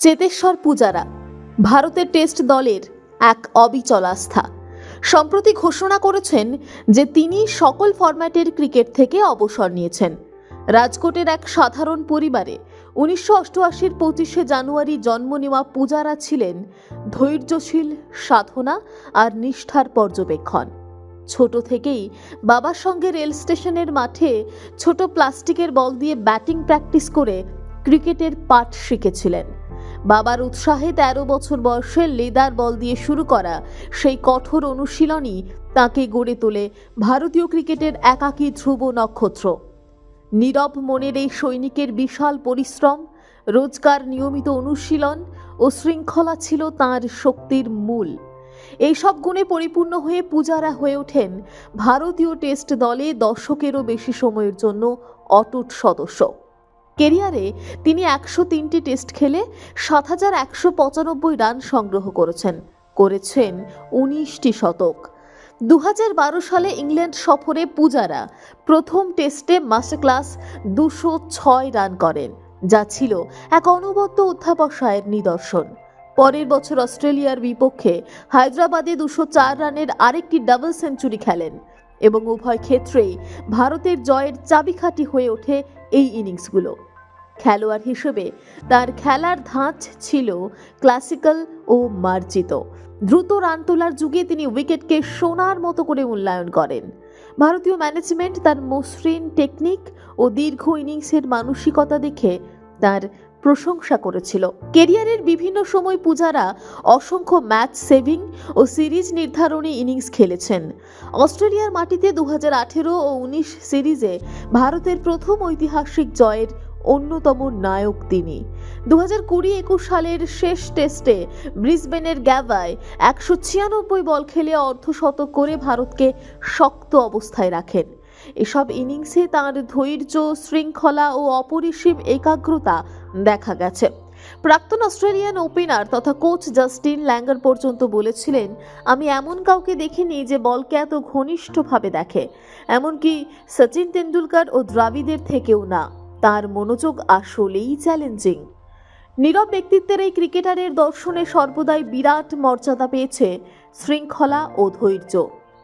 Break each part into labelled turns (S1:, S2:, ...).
S1: চেতেশ্বর পূজারা, ভারতের টেস্ট দলের এক অবিচল আস্থা। সম্প্রতি ঘোষণা করেছেন যে তিনি সকল ফরম্যাটের ক্রিকেট থেকে অবসর নিয়েছেন। রাজকোটের এক সাধারণ পরিবারে উনিশশো অষ্টআশির পঁচিশে জানুয়ারি জন্ম নেওয়া পূজারা ছিলেন ধৈর্যশীল, সাধনা আর নিষ্ঠার পর্যবেক্ষণ। ছোট থেকেই বাবার সঙ্গে রেল স্টেশনের মাঠে ছোট প্লাস্টিকের বল দিয়ে ব্যাটিং প্র্যাকটিস করে ক্রিকেটের পাঠ শিখেছিলেন। বাবার উৎসাহে তেরো বছর বয়সে লেদার বল দিয়ে শুরু করা সেই কঠোর অনুশীলনই তাকে গড়ে তোলে ভারতীয় ক্রিকেটের একাকী ধ্রুব নক্ষত্র। নীরব মনের এই সৈনিকের বিশাল পরিশ্রম, রোজকার নিয়মিত অনুশীলন ও শৃঙ্খলা ছিল তার শক্তির মূল। এইসব গুণে পরিপূর্ণ হয়ে পূজারা হয়ে ওঠেন ভারতীয় টেস্ট দলে দশকেরও বেশি সময়ের জন্য অটুট সদস্য। কেরিয়ারে তিনি একশো তিনটি টেস্ট খেলে সাত হাজার একশো পঁচানব্বই রান সংগ্রহ করেছেন করেছেন উনিশটি শতক। দু বারো সালে ইংল্যান্ড সফরে পূজারা প্রথম টেস্টে মাস্টার ক্লাস দুশো ছয় রান করেন, যা ছিল এক অনবদ্য অধ্যাবসায়ের নিদর্শন। পরের বছর অস্ট্রেলিয়ার বিপক্ষে হায়দ্রাবাদে দুশো চার রানের আরেকটি ডাবল সেঞ্চুরি খেলেন এবং উভয় ক্ষেত্রেই ভারতের জয়ের চাবিকাঠি হয়ে ওঠে এই ইনিংসগুলো। খেলোয়াড় হিসেবে তার খেলার ধাঁচ ছিল ক্লাসিক্যাল ও মার্জিত। দ্রুত রান তোলার যুগে তিনি উইকেটকে সোনার মতো করে মূল্যায়ন করেন। ভারতীয় ম্যানেজমেন্ট তার মসৃণ টেকনিক ও দীর্ঘ ইনিংসের মানসিকতা দেখে তার প্রশংসা করেছিল। কেরিয়ারের বিভিন্ন সময় পূজারা অসংখ্য ম্যাচ সেভিং ও সিরিজ নির্ধারণী ইনিংস খেলেছেন। অস্ট্রেলিয়ার মাটিতে দু হাজার আঠেরো ও উনিশ সিরিজে ভারতের প্রথম ঐতিহাসিক জয়ের অন্যতম নায়ক তিনি। দু হাজার কুড়ি একুশ সালের শেষ টেস্টে ব্রিসবেনের গ্যাভায় একশো ছিয়ানব্বই বল খেলে অর্ধশতক করে ভারতকে শক্ত অবস্থায় রাখেন। এসব ইনিংসে তাঁর ধৈর্য, শৃঙ্খলা ও অপরিসীম একাগ্রতা দেখা গেছে। প্রাক্তন অস্ট্রেলিয়ান ওপেনার তথা কোচ জাস্টিন ল্যাঙ্গার পর্যন্ত বলেছিলেন, আমি এমন কাউকে দেখিনি যে বলকে এত ঘনিষ্ঠভাবে দেখে। এমনকি সচিন তেন্ডুলকর ও দ্রাবিদের থেকেও না। তার মনোযোগ আসলেই চ্যালেঞ্জিং। নীরব ব্যক্তিত্বের এই ক্রিকেটারের দর্শনে সর্বদাই বিরাট মর্যাদা পেয়েছে শৃঙ্খলা ও ধৈর্য।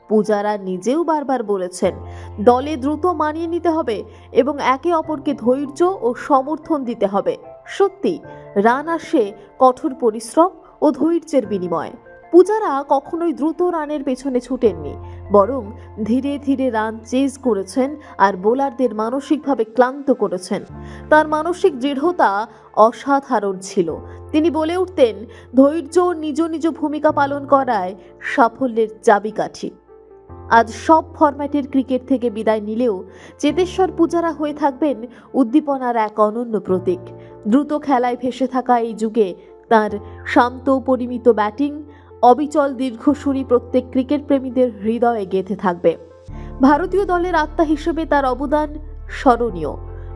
S1: পূজারা নিজেও বারবার বলেছেন, দলে দ্রুত মানিয়ে নিতে হবে এবং একে অপরকে ধৈর্য ও সমর্থন দিতে হবে। সত্যি, রান আসে কঠোর পরিশ্রম ও ধৈর্যের বিনিময়ে। পূজারা কখনোই দ্রুত রানের পেছনে ছুটেননি, বরং ধীরে ধীরে রান চেজ করেছেন আর বোলারদের মানসিকভাবে ক্লান্ত করেছেন। তার মানসিক দৃঢ়তা অসাধারণ ছিল। তিনি বলে উঠতেন, ধৈর্য নিজ নিজ ভূমিকা পালন করায় সাফল্যের চাবিকাঠি। আজ সব ফরম্যাটের ক্রিকেট থেকে বিদায় নিলেও চেতেশ্বর পূজারা হয়ে থাকবেন উদ্দীপনার এক অনন্য প্রতীক। দ্রুত খেলায় ভেসে থাকা এই যুগে তার শান্ত পরিমিত ব্যাটিং, অবিচল দীর্ঘসূরি প্রত্যেক ক্রিকেট প্রেমীদের হৃদয়ে গেঁথে থাকবে। ভারতীয় দলের আত্মা হিসেবে তার অবদান স্মরণীয়।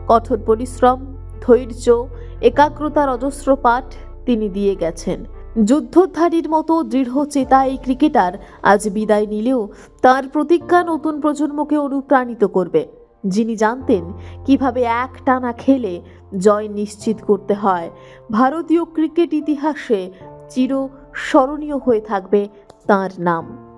S1: কঠোর পরিশ্রম, ধৈর্য একাগ্রতার অজস্র পাঠ তিনি দিয়ে গেছেন। যুদ্ধধারীর মতো দৃঢ় চেতা এই ক্রিকেটার আজ বিদায় নিলেও তার প্রতিজ্ঞা নতুন প্রজন্মকে অনুপ্রাণিত করবে। যিনি জানতেন কীভাবে এক টানা খেলে জয় নিশ্চিত করতে হয়, ভারতীয় ক্রিকেট ইতিহাসে চির স্মরণীয় হয়ে থাকবে তার নাম।